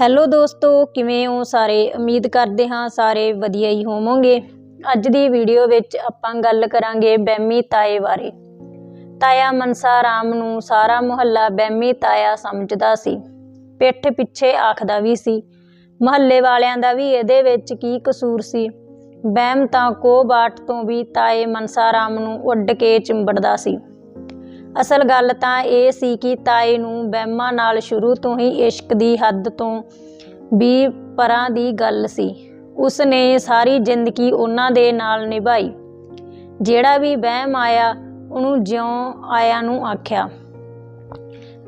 Hello ਦੋਸਤੋ, ਕਿਵੇਂ ਹੋ ਸਾਰੇ? ਉਮੀਦ ਕਰਦੇ ਹਾਂ ਸਾਰੇ ਵਧੀਆ ਹੀ ਹੋਵੋਗੇ। ਅੱਜ ਦੀ ਵੀਡੀਓ ਵਿੱਚ ਆਪਾਂ ਗੱਲ ਕਰਾਂਗੇ ਬਹਿਮੀ ਤਾਏ ਬਾਰੇ। ਤਾਇਆ ਮਨਸਾ ਰਾਮ ਨੂੰ ਸਾਰਾ ਮੁਹੱਲਾ ਬਹਿਮੀ ਤਾਇਆ ਸਮਝਦਾ ਸੀ। ਪਿੱਠ ਪਿੱਛੇ ਆਖਦਾ ਵੀ ਸੀ, ਮੁਹੱਲੇ ਵਾਲਿਆਂ ਦਾ ਵੀ ਇਹਦੇ ਵਿੱਚ ਕੀ ਕਸੂਰ ਸੀ? ਬਹਿਮ ਤਾਂ ਕੋ ਬਾਟ ਤੋਂ ਵੀ ਤਾਏ ਮਨਸਾ ਰਾਮ ਨੂੰ ਉੱਡ ਕੇ ਚਿੰਬੜਦਾ ਸੀ। ਅਸਲ ਗੱਲ ਤਾਂ ਇਹ ਸੀ ਕਿ ਤਾਏ ਨੂੰ ਬਹਿਮਾਂ ਨਾਲ ਸ਼ੁਰੂ ਤੋਂ ਹੀ ਇਸ਼ਕ ਦੀ ਹੱਦ ਤੋਂ ਵੀ ਪਰਾਂ ਦੀ ਗੱਲ ਸੀ। ਉਸ ਨੇ ਸਾਰੀ ਜ਼ਿੰਦਗੀ ਉਹਨਾਂ ਦੇ ਨਾਲ ਨਿਭਾਈ। ਜਿਹੜਾ ਵੀ ਵਹਿਮ ਆਇਆ, ਉਹਨੂੰ ਜਿਉਂ ਆਇਆ ਨੂੰ ਆਖਿਆ।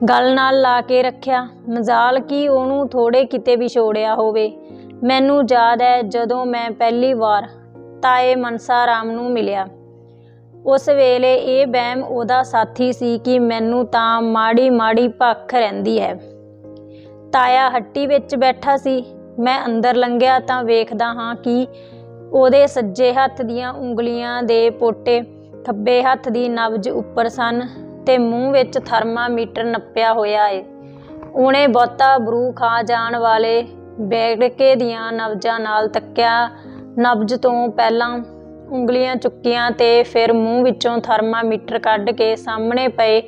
ਗੱਲ ਨਾਲ ਲਾ ਕੇ ਰੱਖਿਆ। ਮਜ਼ਾਲ ਕੀ ਉਹਨੂੰ ਥੋੜੇ ਕਿਤੇ ਵਿਛੋੜਿਆ ਹੋਵੇ। ਮੈਨੂੰ ਯਾਦ ਹੈ ਜਦੋਂ ਮੈਂ ਪਹਿਲੀ ਵਾਰ ਤਾਏ ਮਨਸਾ ਰਾਮ ਨੂੰ ਮਿਲਿਆ। ਉਸ ਵੇਲੇ ਇਹ ਵਹਿਮ ਉਹਦਾ ਸਾਥੀ ਸੀ ਕਿ ਮੈਨੂੰ ਤਾਂ ਮਾੜੀ ਮਾੜੀ ਭੱਖ ਰਹਿੰਦੀ ਹੈ। ਤਾਇਆ ਹੱਟੀ ਵਿੱਚ ਬੈਠਾ ਸੀ। ਮੈਂ ਅੰਦਰ ਲੰਘਿਆ ਤਾਂ ਵੇਖਦਾ ਹਾਂ ਕਿ ਉਹਦੇ ਸੱਜੇ ਹੱਥ ਦੀਆਂ ਉਂਗਲੀਆਂ ਦੇ ਪੋਟੇ ਖੱਬੇ ਹੱਥ ਦੀ ਨਬਜ ਉੱਪਰ ਸਨ ਤੇ ਮੂੰਹ ਵਿੱਚ ਥਰਮਾਮੀਟਰ ਨੱਪਿਆ ਹੋਇਆ ਏ। ਉਹਨੇ ਬਹੁਤਾ ਬਰੂ ਖਾ ਜਾਣ ਵਾਲੇ ਬੈਠਕੇ ਦੀਆਂ ਨਬਜਾਂ ਨਾਲ ਤੱਕਿਆ। ਨਬਜ ਤੋਂ ਪਹਿਲਾਂ ਉਂਗਲੀਆਂ ਚੁੱਕੀਆਂ ਤੇ ਫਿਰ ਮੂੰਹ ਵਿੱਚੋਂ ਥਰਮਾਮੀਟਰ ਕੱਢ ਕੇ ਸਾਹਮਣੇ ਪਏ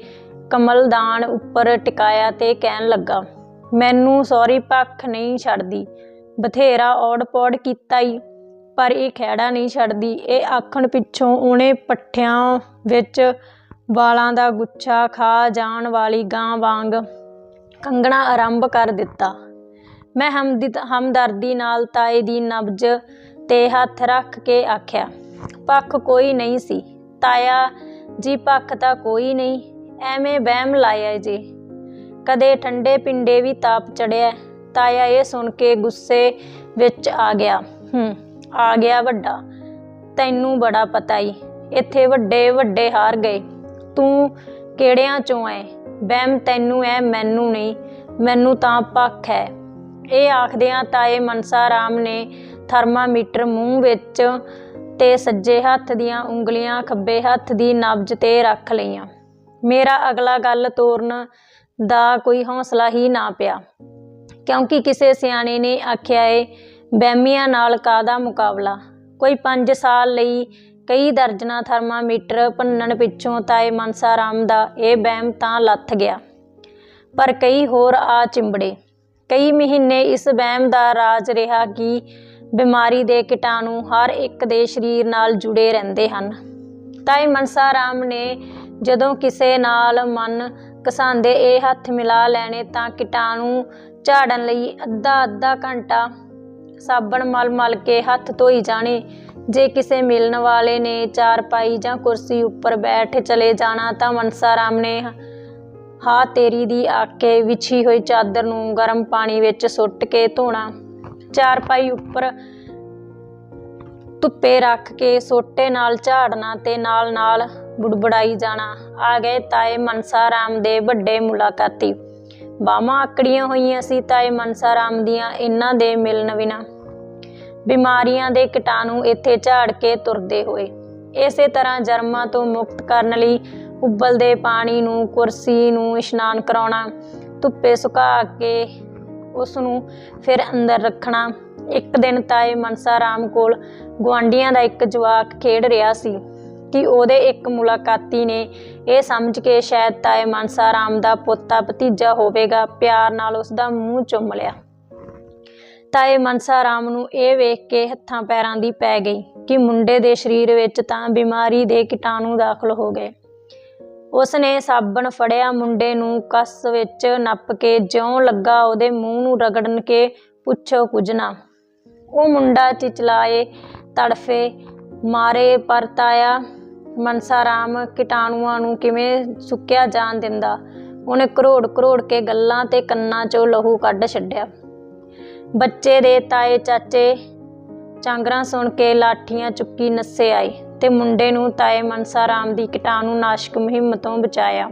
ਕਮਲਦਾਨ ਉੱਪਰ ਟਿਕਾਇਆ ਤੇ ਕਹਿਣ ਲੱਗਾ, ਮੈਨੂੰ ਸੌਰੀ ਪੱਖ ਨਹੀਂ ਛੱਡਦੀ। ਬਥੇਰਾ ਔੜ ਪੌੜ ਕੀਤਾ ਈ, ਪਰ ਇਹ ਖਹਿੜਾ ਨਹੀਂ ਛੱਡਦੀ। ਇਹ ਆਖਣ ਪਿੱਛੋਂ ਉਹਨੇ ਪੱਠਿਆਂ ਵਿੱਚ ਵਾਲਾਂ ਦਾ ਗੁੱਛਾ ਖਾ ਜਾਣ ਵਾਲੀ ਗਾਂ ਵਾਂਗ ਕੰਗਣਾ ਆਰੰਭ ਕਰ ਦਿੱਤਾ। ਮੈਂ ਹਮਦੀ, ਹਮਦਰਦੀ ਨਾਲ ਤਾਏ ਦੀ ਨਬਜ ਤੇ ਹੱਥ ਰੱਖ ਕੇ ਆਖਿਆ ਪੱਖ ਕੋਈ ਨਹੀਂ ਸੀ। ਤਾਇਆ ਜੀ ਪੱਖ ਤਾਂ ਕੋਈ ਨਹੀਂ, ਐਵੇਂ ਵਹਿਮ ਲਾਇਆ ਜੀ। ਕਦੇ ਠੰਡੇ ਪਿੰਡੇ ਵੀ ਤਾਪ ਚੜਿਆ, ਤਾਇਆ ਇਹ ਸੁਣ ਕੇ ਗੁੱਸੇ ਵਿੱਚ ਆ ਗਿਆ। ਹੂੰ, ਆ ਗਿਆ ਵੱਡਾ, ਤੈਨੂੰ ਬੜਾ ਪਤਾ ਈ, ਇੱਥੇ ਵੱਡੇ ਵੱਡੇ ਹਾਰ ਗਏ। ਤੂੰ ਕਿਹੜਿਆਂ ਚੋਂ ਐ? ਵਹਿਮ ਤੈਨੂੰ ਐ, ਮੈਨੂੰ ਨਹੀਂ, ਮੈਨੂੰ ਤਾਂ ਪੱਖ ਹੈ ਇਹ ਆਖਦਿਆਂ ਤਾਏ ਮਨਸਾ ਰਾਮ ਨੇ ਥਰਮਾਮੀਟਰ ਮੂੰਹ ਵਿੱਚ ਤੇ ਸੱਜੇ ਹੱਥ ਦੀਆਂ ਉਂਗਲੀਆਂ, ਖੱਬੇ ਹੱਥ ਦੀ ਨਬਜ ਤੇ ਰੱਖ ਲਈਆਂ। ਮੇਰਾ ਅਗਲਾ ਗੱਲ ਤੋਰਨ ਦਾ ਕੋਈ ਹੌਸਲਾ ਹੀ ਨਾ ਪਿਆ। ਕਿਉਂਕਿ ਕਿਸੇ ਸਿਆਣੇ ਨੇ ਆਖਿਆ ਏ, ਬਹਿਮੀਆਂ ਨਾਲ ਕਾਦਾ ਮੁਕਾਬਲਾ? ਕੋਈ 5 ਸਾਲ ਲਈ ਕਈ ਦਰਜਨਾ ਥਰਮਾਮੀਟਰ ਭੰਨਣ ਪਿੱਛੋਂ ਤਾਏ ਮਨਸਾ ਰਾਮ ਦਾ ਇਹ ਬਹਿਮ ਤਾਂ ਲੱਥ ਗਿਆ। ਪਰ ਕਈ ਹੋਰ ਆ ਚਿੰਬੜੇ। ਕਈ ਮਹੀਨੇ ਇਸ ਵਹਿਮ ਦਾ ਰਾਜ ਰਿਹਾ ਕਿ ਬਿਮਾਰੀ ਦੇ ਕੀਟਾਣੂ ਹਰ ਇੱਕ ਦੇ ਸਰੀਰ ਨਾਲ ਜੁੜੇ ਰਹਿੰਦੇ ਹਨ। ਤਾਂ ਤਾਈ ਮਨਸਾ ਰਾਮ ਨੇ ਜਦੋਂ ਕਿਸੇ ਨਾਲ ਮਨ ਕਸਾਂਦੇ ਇਹ ਹੱਥ ਮਿਲਾ ਲੈਣੇ ਤਾਂ ਕੀਟਾਣੂ ਝਾੜਨ ਲਈ ਅੱਧਾ ਅੱਧਾ ਘੰਟਾ ਸਾਬਣ ਮਲ ਮਲ ਕੇ ਹੱਥ ਧੋਈ ਜਾਣੇ। ਜੇ ਕਿਸੇ ਮਿਲਣ ਵਾਲੇ ਨੇ ਚਾਰਪਾਈ ਜਾਂ ਕੁਰਸੀ ਉੱਪਰ ਬੈਠ ਚਲੇ ਜਾਣਾ ਤਾਂ ਮਨਸਾ ਰਾਮ ਨੇ ਹਾ ਤੇਰੀ ਦੀ ਆਕੇ ਵਿਛੀ ਹੋਈ ਚਾਦਰ ਨੂੰ ਗਰਮ ਪਾਣੀ ਵਿੱਚ ਸੁੱਟ ਕੇ ਧੋਣਾ। ਚਾਰਪਾਈ ਉੱਪਰ ਧੁੱਪੇ ਰੱਖ ਕੇ ਸੋਟੇ ਨਾਲ ਝਾੜਨਾ ਤੇ ਨਾਲ ਨਾਲ ਬੁੜਬੜਾਈ ਜਾਣਾ। ਆ ਗਏ ਤਾਏ ਮਨਸਾ ਰਾਮ ਦੇ ਵੱਡੇ ਮੁਲਾਕਾਤੀ। ਬਾਹਾਂ ਆਕੜੀਆਂ ਹੋਈਆਂ ਸੀ ਤਾਏ ਮਨਸਾ ਰਾਮ ਦੀਆਂ ਇਹਨਾਂ ਦੇ ਮਿਲਣ ਬਿਨਾ। ਬਿਮਾਰੀਆਂ ਦੇ ਕੀਟਾਣੂ ਇੱਥੇ ਝਾੜ ਕੇ ਤੁਰਦੇ ਹੋਏ। ਇਸੇ ਤਰ੍ਹਾਂ ਜਰਮਾਂ ਤੋਂ ਮੁਕਤ ਕਰਨ ਲਈ ਉਬਲਦੇ ਪਾਣੀ ਨੂੰ, ਕੁਰਸੀ ਨੂੰ ਇਸ਼ਨਾਨ ਕਰਾਉਣਾ, ਧੁੱਪੇ ਸੁਕਾ ਕੇ ਉਸ ਨੂੰ ਫਿਰ ਅੰਦਰ ਰੱਖਣਾ। ਇੱਕ ਦਿਨ ਤਾਏ ਮਨਸਾ ਰਾਮ ਕੋਲ ਗੁਆਂਢੀਆਂ ਦਾ ਇੱਕ ਜਵਾਕ ਖੇਡ ਰਿਹਾ ਸੀ ਕਿ ਉਹਦੇ ਇੱਕ ਮੁਲਾਕਾਤੀ ਨੇ ਇਹ ਸਮਝ ਕੇ ਸ਼ਾਇਦ ਤਾਏ ਮਨਸਾ ਰਾਮ ਦਾ ਪੋਤਾ ਭਤੀਜਾ ਹੋਵੇਗਾ, ਪਿਆਰ ਨਾਲ ਉਸ ਦਾ ਮੂੰਹ ਚੁੰਮ ਲਿਆ। ਤਾਏ ਮਨਸਾ ਰਾਮ ਨੂੰ ਇਹ ਵੇਖ ਕੇ ਹੱਥਾਂ ਪੈਰਾਂ ਦੀ ਪੈ ਗਈ ਕਿ ਮੁੰਡੇ ਦੇ ਸਰੀਰ ਵਿੱਚ ਤਾਂ ਬਿਮਾਰੀ ਦੇ ਕੀਟਾਣੂ ਦਾਖਲ ਹੋ ਗਏ। ਉਸ ਨੇ ਸਾਬਣ ਫੜਿਆ, ਮੁੰਡੇ ਨੂੰ ਕੱਸ ਵਿੱਚ ਨੱਪ ਕੇ ਜਿਉਂ ਲੱਗਾ, ਉਹਦੇ ਮੂੰਹ ਨੂੰ ਰਗੜਨ ਕੇ ਪੁੱਛੋ ਕੁਝ ਨਾ। ਉਹ ਮੁੰਡਾ ਚਿਚਲਾਏ, ਤੜਫੇ, ਮਾਰੇ, ਪਰਤਾਇਆ, ਮਨਸਾ ਰਾਮ ਕੀਟਾਣੂਆਂ ਨੂੰ ਕਿਵੇਂ ਸੁੱਕਿਆ ਜਾਣ ਦਿੰਦਾ। ਉਹਨੇ ਕਰੋੜ ਕਰੋੜ ਕੇ ਗੱਲਾਂ ਤੇ ਕੰਨਾਂ 'ਚੋਂ ਲਹੂ ਕੱਢ ਛੱਡਿਆ। ਬੱਚੇ ਦੇ ਤਾਏ ਚਾਚੇ ਚਾਂਗਰਾਂ ਸੁਣ ਕੇ ਲਾਠੀਆਂ ਚੁੱਕੀ ਨੱਸੇ ਆਏ। ਤੇ ਮੁੰਡੇ ਨੂੰ ਤਾਏ ਮਨਸਾ ਰਾਮ ਦੀ ਕੀਟਾਣੂ ਨਾਸ਼ਕ ਮੁਹਿੰਮ ਤੋਂ ਬਚਾਇਆ।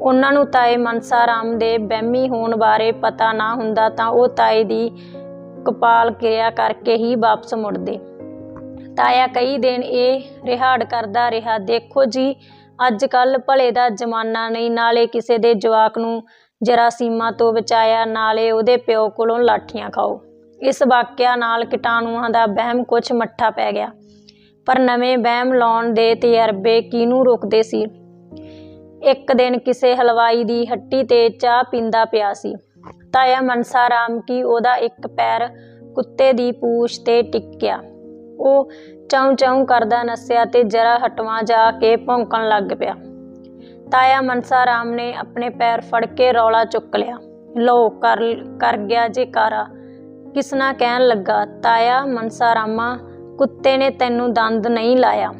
ਉਹਨਾਂ ਨੂੰ ਤਾਏ ਮਨਸਾ ਰਾਮ ਦੇ ਬਹਿਮੀ ਹੋਣ ਬਾਰੇ ਪਤਾ ਨਾ ਹੁੰਦਾ ਤਾਂ ਉਹ ਤਾਏ ਦੀ ਕਪਾਲ ਕਿਰਿਆ ਕਰਕੇ ਹੀ ਵਾਪਸ ਮੁੜਦੇ। ਤਾਇਆ ਕਈ ਦਿਨ ਇਹ ਰਿਹਾੜ ਕਰਦਾ ਰਿਹਾ। ਦੇਖੋ ਜੀ ਅੱਜ ਕੱਲ ਭਲੇ ਦਾ ਜ਼ਮਾਨਾ ਨਹੀਂ, ਨਾਲੇ ਕਿਸੇ ਦੇ ਜਵਾਕ ਨੂੰ ਜਰਾਸੀਮਾ ਤੋਂ ਬਚਾਇਆ, ਨਾਲੇ ਉਹਦੇ ਪਿਓ ਕੋਲੋਂ ਲਾਠੀਆਂ ਖਾਓ। ਇਸ ਵਾਕਿਆ ਨਾਲ ਕੀਟਾਣੂਆਂ ਦਾ ਵਹਿਮ ਕੁਛ ਮੱਠਾ ਪੈ ਗਿਆ। ਪਰ ਨਵੇਂ ਵਹਿਮ ਲਾਉਣ ਦੇ ਤਜਰਬੇ ਕਿਨੂੰ ਰੋਕਦੇ ਸੀ? ਇੱਕ ਦਿਨ ਕਿਸੇ ਹਲਵਾਈ ਦੀ ਹੱਟੀ ਤੇ ਚਾਹ ਪੀਂਦਾ ਪਿਆ ਸੀ। ਤਾਇਆ ਮਨਸਾ ਰਾਮ ਕੀ ਉਹਦਾ ਇੱਕ ਪੈਰ ਕੁੱਤੇ ਦੀ ਪੂਛ ਤੇ ਟਿਕਿਆ। ਉਹ ਚੌਂ ਚੌਂ ਕਰਦਾ ਨੱਸਿਆ ਤੇ ਜਰਾ ਹਟਵਾ ਜਾ ਕੇ ਭੌਂਕਣ ਲੱਗ ਪਿਆ। ਤਾਇਆ ਮਨਸਾ ਰਾਮ ਨੇ ਆਪਣੇ ਪੈਰ ਫੜ ਕੇ ਰੌਲਾ ਚੁੱਕ ਲਿਆ। ਲੋ ਕਰ ਕਰ ਗਿਆ ਜੇ ਕਾਰਾ ਕਿਸਨਾ ਕਹਿਣ ਲੱਗਾ। ਤਾਇਆ ਮਨਸਾ ਰਾਮਾ ਕੁੱਤੇ ਨੇ ਤੈਨੂੰ ਦੰਦ ਨਹੀਂ ਲਾਇਆ।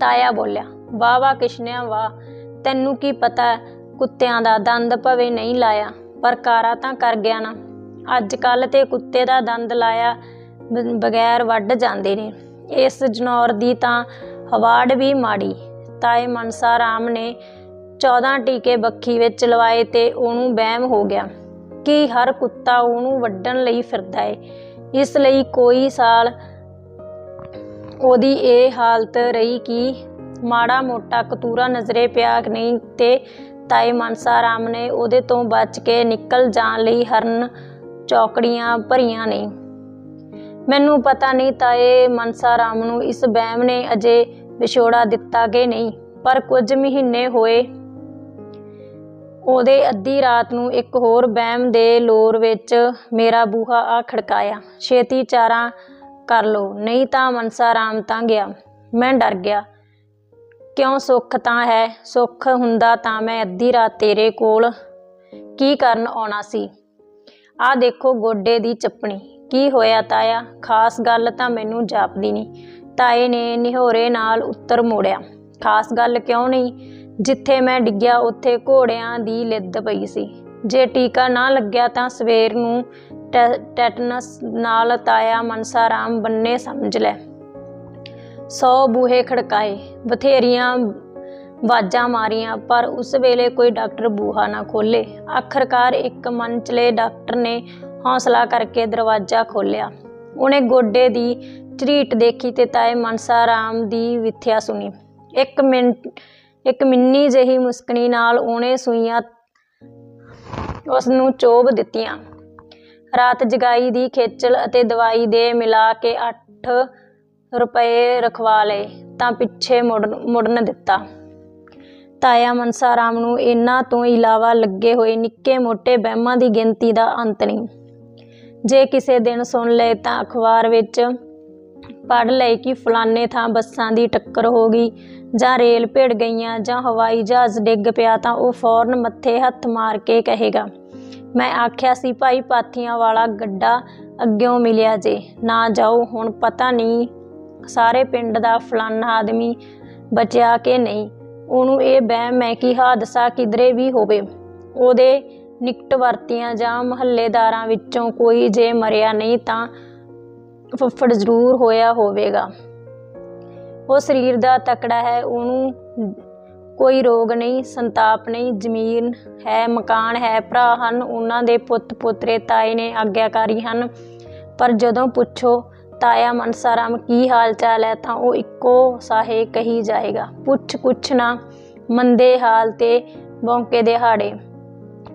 ਤਾਇਆ ਬੋਲਿਆ, ਵਾਹ ਵਾਹ ਕਿਸ਼ਨਿਆ, ਵਾਹ। ਤੈਨੂੰ ਕੀ ਪਤਾ ਕੁੱਤਿਆਂ ਦਾ ਦੰਦ ਭਵੇ ਨਹੀਂ ਲਾਇਆ, ਪਰ ਕਾਰਾ ਤਾਂ ਕਰ ਗਿਆ ਨਾ। ਅੱਜ ਕੱਲ ਤੇ ਕੁੱਤੇ ਦਾ ਦੰਦ ਲਾਇਆ ਬਗੈਰ ਵੱਢ ਜਾਂਦੇ ਨੇ। ਇਸ ਜਨੌਰ ਦੀ ਤਾਂ ਹਵਾੜ ਵੀ ਮਾੜੀ। ਤਾਏ ਮਨਸਾ ਰਾਮ ਨੇ 14 ਟੀਕੇ ਬੱਖੀ ਵਿੱਚ ਲਵਾਏ ਤੇ ਉਹਨੂੰ ਵਹਿਮ ਹੋ ਗਿਆ। ਕਿ ਹਰ ਕੁੱਤਾ ਉਹਨੂੰ ਵੱਢਣ ਲਈ ਫਿਰਦਾ ਏ? ਇਸ ਲਈ ਕੋਈ ਸਾਲ ਉਹਦੀ ਇਹ ਹਾਲਤ ਰਹੀ ਕਿ ਮਾੜਾ ਮੋਟਾ ਕਤੂਰਾ ਨਜ਼ਰੇ ਪਿਆ ਨਹੀਂ ਤੇ ਤਾਏ ਮਨਸਾ ਰਾਮ ਨੇ ਉਹਦੇ ਤੋਂ ਬਚ ਕੇ ਨਿਕਲ ਜਾਣ ਲਈ ਹਰਨ ਚੌਕੜੀਆਂ ਭਰੀਆਂ ਨਹੀਂ ਮੈਨੂੰ ਪਤਾ ਨਹੀਂ ਤਾਏ ਮਨਸਾ ਰਾਮ ਨੂੰ ਇਸ ਬਹਿਮ ਨੇ ਅਜੇ ਵਿਛੋੜਾ ਦਿੱਤਾ ਕਿ ਨਹੀਂ, ਪਰ ਕੁਝ ਮਹੀਨੇ ਹੋਏ। ਉਹਦੇ ਅੱਧੀ ਰਾਤ ਨੂੰ ਇੱਕ ਹੋਰ ਬਹਿਮ ਦੇ ਲੋਰ ਵਿੱਚ ਮੇਰਾ ਬੂਹਾ ਆ ਖੜਕਾਇਆ। ਛੇਤੀ ਚਾਰਾਂ ਕਰ ਲੋ ਨਹੀਂ ਤਾਂ ਮਨਸਾ ਰਾਮ ਤਾਂ ਗਿਆ। ਮੈਂ ਡਰ ਗਿਆ। ਕਿਉਂ ਸੁੱਖ ਤਾਂ ਹੈ? ਸੁੱਖ ਹੁੰਦਾ ਤਾਂ ਮੈਂ ਅੱਧੀ ਰਾਤ ਤੇਰੇ ਕੋਲ। ਕੀ ਕਰਨ ਆਉਣਾ ਸੀ? ਆ ਦੇਖੋ ਗੋਡੇ ਦੀ ਚੱਪਣੀ। ਕੀ ਹੋਇਆ ਤਾਇਆ? ਖਾਸ ਗੱਲ ਤਾਂ ਮੈਨੂੰ ਜਾਪਦੀ ਨਹੀਂ। ਤਾਏ ਨੇ ਨਿਹੋਰੇ ਨਾਲ ਉੱਤਰ ਮੋੜਿਆ। ਖਾਸ ਗੱਲ ਕਿਉਂ ਨਹੀਂ? ਜਿੱਥੇ ਮੈਂ ਡਿੱਗਿਆ, ਉੱਥੇ ਘੋੜਿਆਂ ਦੀ ਲਿੱਦ ਪਈ ਸੀ। ਜੇ ਟੀਕਾ ਨਾ ਲੱਗਿਆ ਤਾਂ ਸਵੇਰ ਨੂੰ ਟੈਟਨਸ ਨਾਲ ਤਾਇਆ ਮਨਸਾ ਰਾਮ ਬੰਨੇ ਸਮਝ ਲੈ। ਸੌ ਬੂਹੇ ਖੜਕਾਏ, ਬਥੇਰੀਆਂ ਵਾਜਾਂ ਮਾਰੀਆਂ, ਪਰ ਉਸ ਵੇਲੇ ਕੋਈ ਡਾਕਟਰ ਬੂਹਾ ਨਾ ਖੋਲੇ ਆਖਰਕਾਰ ਇੱਕ ਮਨਚਲੇ ਡਾਕਟਰ ਨੇ ਹੌਸਲਾ ਕਰਕੇ ਦਰਵਾਜ਼ਾ ਖੋਲ੍ਹਿਆ। ਉਹਨੇ ਗੋਡੇ ਦੀ ਝਰੀਟ ਦੇਖੀ ਤੇ ਤਾਏ ਮਨਸਾ ਰਾਮ ਦੀ ਵਿਥਿਆ ਸੁਣੀ। ਇੱਕ ਮਿੰਟ, ਇੱਕ ਮਿੰਨੀ ਜਿਹੀ ਮੁਸਕਣੀ ਨਾਲ ਉਹਨੇ ਸੂਈਆਂ ਉਸ ਨੂੰ ਚੋਬ ਦਿੱਤੀਆਂ। ਰਾਤ ਜਗਾਈ ਦੀ ਖੇਚਲ ਅਤੇ ਦਵਾਈ ਦੇ ਮਿਲਾ ਕੇ ਅੱਠ ਰੁਪਏ ਰਖਵਾ ਲਏ, ਤਾਂ ਪਿੱਛੇ ਮੁੜ ਮੁੜਨ ਦਿੱਤਾ। ਤਾਇਆ ਮਨਸਾ ਰਾਮ ਨੂੰ ਇਹਨਾਂ ਤੋਂ ਇਲਾਵਾ ਲੱਗੇ ਹੋਏ ਨਿੱਕੇ ਮੋਟੇ ਵਹਿਮਾਂ ਦੀ ਗਿਣਤੀ ਦਾ ਅੰਤ ਨਹੀਂ। ਜੇ ਕਿਸੇ ਦਿਨ ਸੁਣ ਲਏ ਤਾਂ ਅਖਬਾਰ ਵਿੱਚ ਪੜ੍ਹ ਲਏ ਕਿ ਫਲਾਣੇ ਥਾਂ ਬੱਸਾਂ ਦੀ ਟੱਕਰ ਹੋ ਗਈ ਜਾਂ ਰੇਲ ਭਿੜ ਗਈਆਂ ਜਾਂ ਹਵਾਈ ਜਹਾਜ਼ ਡਿੱਗ ਪਿਆ ਤਾਂ ਉਹ ਫੌਰਨ ਮੱਥੇ ਹੱਥ ਮਾਰ ਕੇ ਕਹੇਗਾ ਮੈਂ ਆਖਿਆ ਸੀ, ਭਾਈ ਪਾਥੀਆਂ ਵਾਲਾ ਗੱਡਾ ਅੱਗਿਓਂ ਮਿਲਿਆ ਜੇ। ਨਾ ਜਾਓ, ਹੁਣ ਪਤਾ ਨਹੀਂ ਸਾਰੇ ਪਿੰਡ ਦਾ ਫਲਾਨਾ ਆਦਮੀ ਬਚਿਆ ਕਿ ਨਹੀਂ। ਉਹਨੂੰ ਇਹ ਬਹਿਮ ਹੈ ਕਿ ਹਾਦਸਾ ਕਿਧਰੇ ਵੀ ਹੋਵੇ। ਉਹਦੇ ਨਿਕਟ ਵਰਤੀਆਂ ਜਾਂ ਮਹੱਲੇਦਾਰਾਂ ਵਿੱਚੋਂ ਕੋਈ ਜੇ ਮਰਿਆ ਨਹੀਂ ਤਾਂ ਫੁੱਫੜ ਜ਼ਰੂਰ ਹੋਇਆ ਹੋਵੇਗਾ। ਉਹ ਸਰੀਰ ਦਾ ਤਕੜਾ ਹੈ, ਉਹਨੂੰ ਕੋਈ ਰੋਗ ਨਹੀਂ, ਸੰਤਾਪ ਨਹੀਂ, ਜ਼ਮੀਨ ਹੈ, ਮਕਾਨ ਹੈ, ਭਰਾ ਹਨ, ਉਹਨਾਂ ਦੇ ਪੁੱਤ ਪੁੱਤਰੇ, ਤਾਏ ਨੇ ਆਗਿਆਕਾਰੀ ਹਨ। ਪਰ ਜਦੋਂ ਪੁੱਛੋ, ਤਾਇਆ ਮਨਸਾਰਾਮ ਕੀ ਹਾਲ ਚਾਲ ਹੈ, ਤਾਂ ਉਹ ਇੱਕੋ ਸਾਹੇ ਕਹੀ ਜਾਏਗਾ, ਪੁੱਛ ਕੁਛ ਨਾ, ਮੰਦੇ ਹਾਲ ਤੇ ਬੌਂਕੇ ਦੇ ਹਾੜੇ।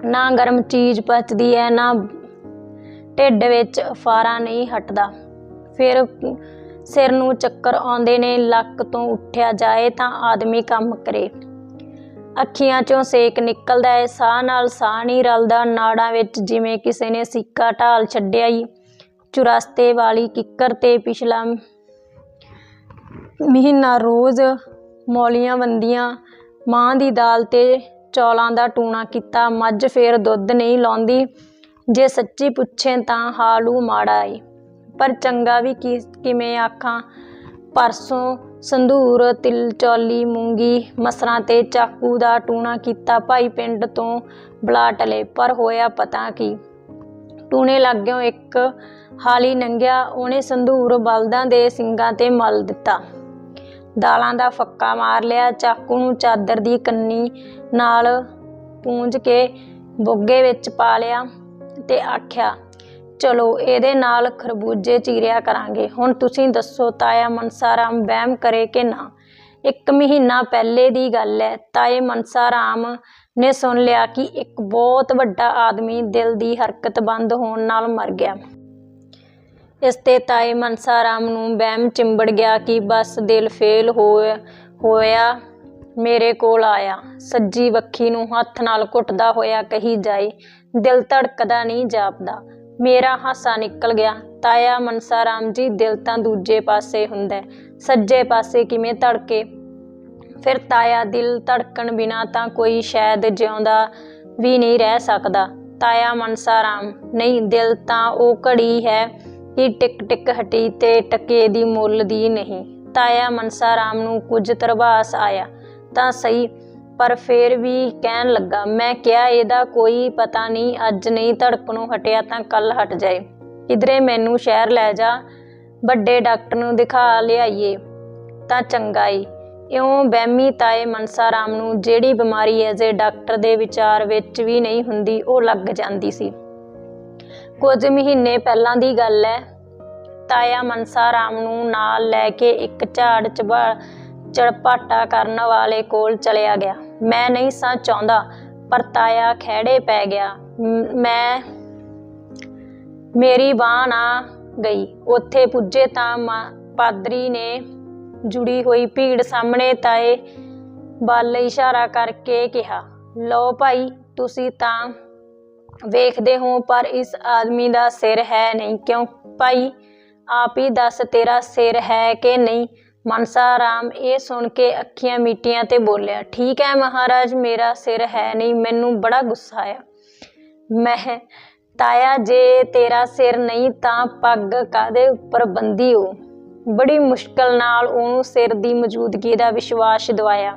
ਨਾ ਗਰਮ ਚੀਜ਼ ਪਚਦੀ ਹੈ, ਨਾ ਢਿੱਡ ਵਿੱਚ ਫਾਰਾ ਨਹੀਂ ਹਟਦਾ। ਫਿਰ ਸਿਰ ਨੂੰ ਚੱਕਰ ਆਉਂਦੇ ਨੇ, ਲੱਕ ਤੋਂ ਉੱਠਿਆ ਜਾਏ ਤਾਂ ਆਦਮੀ ਕੰਮ ਕਰੇ। ਅੱਖੀਆਂ 'ਚੋਂ ਸੇਕ ਨਿਕਲਦਾ ਹੈ, ਸਾਹ ਨਾਲ ਸਾਹ ਨਹੀਂ ਰਲਦਾ, ਨਾੜਾਂ ਵਿੱਚ ਜਿਵੇਂ ਕਿਸੇ ਨੇ ਸਿੱਕਾ ਢਾਲ ਛੱਡਿਆ ਈ। ਚੁਰਸਤੇ ਵਾਲੀ ਕਿੱਕਰ ਤੇ ਪਿਛਲਾ ਮਹੀਨਾ ਰੋਜ਼ ਮੌਲੀਆਂ ਬੰਦੀਆਂ ਮਾਂ ਦੀ ਦਾਲ ਤੇ ਚੌਲਾਂ ਦਾ ਟੂਣਾ ਕੀਤਾ, ਮੱਝ ਫੇਰ ਦੁੱਧ ਨਹੀਂ ਲਾਉਂਦੀ, ਜੇ ਸੱਚੀ ਪੁੱਛੇ ਤਾਂ ਹਾਲੂ ਮਾੜਾ ਏ। ਪਰ ਚੰਗਾ ਵੀ ਕੀ, ਕਿਵੇਂ ਆਖਾਂ, ਪਰਸੋਂ ਸੰਧੂਰ, ਤਿਲ, ਚੌਲੀ, ਮੂੰਗੀ, ਮਸਰਾਂ ਤੇ ਚਾਕੂ ਦਾ ਟੂਣਾ ਕੀਤਾ ਭਾਈ ਪਿੰਡ ਤੋਂ ਬੁਲਾ ਟਲੇ, ਪਰ ਹੋਇਆ ਪਤਾ ਕੀ? ਟੂਣੇ ਲੱਗਿਓ ਇੱਕ ਹਾਲੀ ਨੰਗਿਆ, ਉਹਨੇ ਸੰਧੂਰ ਬਲਦਾਂ ਦੇ ਸਿੰਗਾਂ ਤੇ ਮਲ ਦਿੱਤਾ। ਦਾਲਾਂ ਦਾ ਫੱਕਾ ਮਾਰ ਲਿਆ, ਚਾਕੂ ਨੂੰ ਚਾਦਰ ਦੀ ਕੰਨੀ ਨਾਲ ਪੂੰਝ ਕੇ ਬੁੱਗੇ ਵਿੱਚ ਪਾ ਲਿਆ ਤੇ ਆਖਿਆ ਚਲੋ, ਇਹਦੇ ਨਾਲ ਖਰਬੂਜੇ ਚੀਰਿਆ ਕਰਾਂਗੇ। ਹੁਣ ਤੁਸੀਂ ਦੱਸੋ, ਤਾਇਆ ਮਨਸਾ ਰਾਮ ਵਹਿਮ ਕਰੇ ਕਿ ਨਾ? ਇੱਕ ਮਹੀਨਾ ਪਹਿਲੇ ਦੀ ਗੱਲ ਹੈ ਤਾਏ ਮਨਸਾ ਰਾਮ ਨੇ ਸੁਣ ਲਿਆ ਕਿ ਇੱਕ ਬਹੁਤ ਵੱਡਾ ਆਦਮੀ ਦਿਲ ਦੀ ਹਰਕਤ ਬੰਦ ਹੋਣ ਨਾਲ ਮਰ ਗਿਆ। ਇਸ ਤੇ ਤਾਏ ਮਨਸਾ ਰਾਮ ਨੂੰ ਵਹਿਮ ਚਿੰਬੜ ਗਿਆ ਕਿ ਬਸ ਦਿਲ ਫੇਲ ਹੋਇਆ ਹੋਇਆ ਮੇਰੇ ਕੋਲ ਆਇਆ। ਸੱਜੀ ਵੱਖੀ ਨੂੰ ਹੱਥ ਨਾਲ ਘੁੱਟਦਾ ਹੋਇਆ ਕਹੀ ਜਾਏ, ਦਿਲ ਧੜਕਦਾ ਨਹੀਂ ਜਾਪਦਾ। ਮੇਰਾ ਹਾਸਾ ਨਿਕਲ ਗਿਆ। ਤਾਇਆ ਮਨਸਾ ਰਾਮ ਜੀ ਦਿਲ ਤਾਂ ਦੂਜੇ ਪਾਸੇ ਹੁੰਦਾ ਸੱਜੇ ਪਾਸੇ ਕਿਵੇਂ ਧੜਕੇ? ਫਿਰ ਤਾਇਆ ਦਿਲ ਧੜਕਣ ਬਿਨਾ ਤਾਂ ਕੋਈ ਸ਼ਾਇਦ ਜਿਉਂਦਾ ਵੀ ਨਹੀਂ ਰਹਿ ਸਕਦਾ। ਤਾਇਆ ਮਨਸਾ ਰਾਮ, ਨਹੀਂ, ਦਿਲ ਤਾਂ ਉਹ ਘੜੀ ਹੈ ਕਿ ਟਿਕ ਟਿਕ ਹਟੀ ਤੇ ਟਕੇ ਦੀ ਮੁੱਲ ਦੀ ਨਹੀਂ। ਤਾਇਆ ਮਨਸਾ ਰਾਮ ਨੂੰ ਕੁਝ ਤਰਵਾਸ ਆਇਆ। ਤਾਂ ਸਹੀ ਪਰ ਫੇਰ ਵੀ ਕਹਿਣ ਲੱਗਾ, ਮੈਂ ਕਿਹਾ ਇਹਦਾ ਕੋਈ ਪਤਾ ਨਹੀਂ, ਅੱਜ ਨਹੀਂ ਧੜਕਣੋਂ ਹਟਿਆ ਤਾਂ ਕੱਲ ਹਟ ਜਾਏ। ਕਿਧਰੇ ਮੈਨੂੰ ਸ਼ਹਿਰ ਲੈ ਜਾ, ਵੱਡੇ ਡਾਕਟਰ ਨੂੰ ਦਿਖਾ ਲਿਆਈਏ। ਤਾਂ ਚੰਗਾ ਈ ਇਉਂ ਬਹਿਮੀ ਤਾਏ ਮਨਸਾ ਰਾਮ ਨੂੰ, ਜਿਹੜੀ ਬਿਮਾਰੀ ਐਜ਼ੇ ਡਾਕਟਰ ਦੇ ਵਿਚਾਰ ਵਿੱਚ ਵੀ ਨਹੀਂ ਹੁੰਦੀ, ਉਹ ਲੱਗ ਜਾਂਦੀ ਸੀ। ਕੁਝ ਮਹੀਨੇ ਪਹਿਲਾਂ ਦੀ ਗੱਲ ਹੈ ਤਾਇਆ ਮਨਸਾ ਰਾਮ ਨੂੰ ਨਾਲ ਲੈ ਕੇ ਇੱਕ ਝਾੜ ਚਬਾ ਚੜਪਾਟਾ ਕਰਨ ਵਾਲੇ ਕੋਲ ਚਲਿਆ ਗਿਆ। ਮੈਂ ਨਹੀਂ ਸਾਂ ਚਾਹੁੰਦਾ, ਪਰ ਤਾਇਆ ਖਹਿੜੇ ਪੈ ਗਿਆ। ਮੈਂ ਮੇਰੀ ਬਾਂਹ ਨਾ ਗਈ। ਉੱਥੇ ਪੁੱਜੇ ਤਾਂ ਪਾਦਰੀ ਨੇ ਜੁੜੀ ਹੋਈ ਭੀੜ ਸਾਹਮਣੇ ਤਾਏ ਵੱਲ ਇਸ਼ਾਰਾ ਕਰਕੇ ਕਿਹਾ, ਲਓ ਭਾਈ, ਤੁਸੀਂ ਤਾਂ ਵੇਖਦੇ ਹੋ, ਪਰ ਇਸ ਆਦਮੀ ਦਾ ਸਿਰ ਹੈ ਨਹੀਂ। ਕਿਉਂ? ਭਾਈ, ਆਪ ਹੀ ਦੱਸ ਤੇਰਾ ਸਿਰ ਹੈ ਕਿ ਨਹੀਂ? ਮਨਸਾ ਰਾਮ, ਇਹ ਸੁਣ ਕੇ ਅੱਖੀਆਂ ਮੀਟੀਆਂ ਤੇ ਬੋਲਿਆ, ਠੀਕ ਹੈ ਮਹਾਰਾਜ, ਮੇਰਾ ਸਿਰ ਹੈ ਨਹੀਂ, ਮੈਨੂੰ ਬੜਾ ਗੁੱਸਾ ਆਇਆ। ਮੈਂ ਤਾਇਆ, ਜੇ ਤੇਰਾ ਸਿਰ ਨਹੀਂ ਤਾਂ ਪੱਗ ਕਾਦੇ ਉੱਪਰ ਬੰਦੀ ਹੋ ਬੜੀ ਮੁਸ਼ਕਲ ਨਾਲ ਉਹਨੂੰ ਸਿਰ ਦੀ ਮੌਜੂਦਗੀ ਦਾ ਵਿਸ਼ਵਾਸ ਦਿਵਾਇਆ।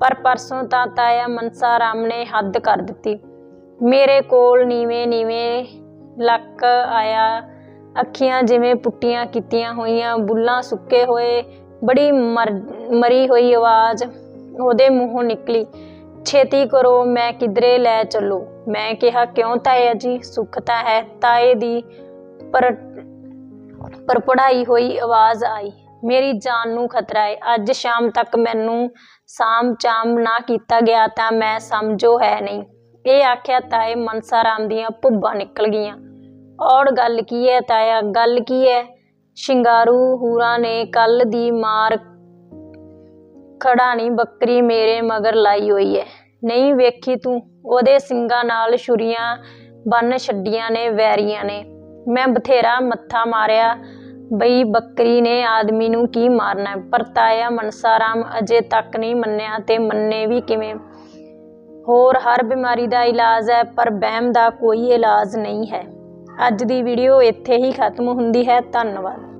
ਪਰ ਪਰਸੋਂ ਤਾਂ ਤਾਇਆ ਮਨਸਾ ਰਾਮ ਨੇ ਹੱਦ ਕਰ ਦਿੱਤੀ। ਮੇਰੇ ਕੋਲ ਨੀਵੇਂ ਨੀਵੇਂ ਲੱਕ ਆਇਆ, ਅੱਖੀਆਂ ਜਿਵੇਂ ਪੁੱਟੀਆਂ ਕੀਤੀਆਂ ਹੋਈਆਂ, ਬੁੱਲਾਂ ਸੁੱਕੇ ਹੋਏ ਬੜੀ ਮਰ- ਮਰੀ ਹੋਈ ਆਵਾਜ਼ ਉਹਦੇ ਮੂੰਹੋਂ ਨਿਕਲੀ। ਛੇਤੀ ਕਰੋ, ਮੈਂ ਕਿਧਰੇ ਲੈ ਚੱਲੋ। ਮੈਂ ਕਿਹਾ, ਕਿਉਂ ਤਾਇਆ ਜੀ? ਸੁੱਖ ਤਾਂ ਹੈ। ਤਾਏ ਦੀ ਪਰ ਪਰ ਪੜਾਈ ਹੋਈ ਆਵਾਜ਼ ਆਈ। ਮੇਰੀ ਜਾਨ ਨੂੰ ਖਤਰਾ ਹੈ ਅੱਜ ਸ਼ਾਮ ਤੱਕ ਮੈਨੂੰ ਸਾਮ ਚਾਮ ਨਾ ਕੀਤਾ ਗਿਆ ਤਾਂ ਮੈਂ ਸਮਝੋ ਹੈ ਨਹੀਂ। ਇਹ ਆਖਿਆ ਤਾਏ ਮਨਸਾ ਰਾਮ ਦੀਆਂ ਭੁੱਬਾਂ ਨਿਕਲ ਗਈਆਂ। ਔਰ ਗੱਲ ਕੀ ਹੈ ਤਾਇਆ? ਗੱਲ ਕੀ ਹੈ? ਸ਼ਿੰਗਾਰੂ ਹੂਰਾ ਨੇ ਕੱਲ ਦੀ ਮਾਰ ਖੜਾਣੀ ਬੱਕਰੀ ਮੇਰੇ ਮਗਰ ਲਾਈ ਹੋਈ ਹੈ ਨਹੀਂ ਵੇਖੀ ਤੂੰ, ਉਹਦੇ ਸਿੰਗਾਂ ਨਾਲ ਛੁਰੀਆਂ ਬੰਨ ਛੱਡੀਆਂ ਨੇ, ਵੈਰੀਆਂ ਨੇ। ਮੈਂ ਬਥੇਰਾ ਮੱਥਾ ਮਾਰਿਆ, ਬਈ ਬੱਕਰੀ ਨੇ ਆਦਮੀ ਨੂੰ ਕੀ ਮਾਰਨਾ ਹੈ। ਪਰ ਤਾਇਆ ਮਨਸਾ ਰਾਮ ਅਜੇ ਤੱਕ ਨਹੀਂ ਮੰਨਿਆ ਤੇ ਮੰਨੇ ਵੀ ਕਿਵੇਂ? ਹੋਰ ਹਰ ਬਿਮਾਰੀ ਦਾ ਇਲਾਜ ਹੈ ਪਰ ਬਹਿਮ ਦਾ ਕੋਈ ਇਲਾਜ ਨਹੀਂ ਹੈ। ਅੱਜ ਦੀ ਵੀਡੀਓ ਇੱਥੇ ਹੀ ਖਤਮ ਹੁੰਦੀ ਹੈ। ਧੰਨਵਾਦ।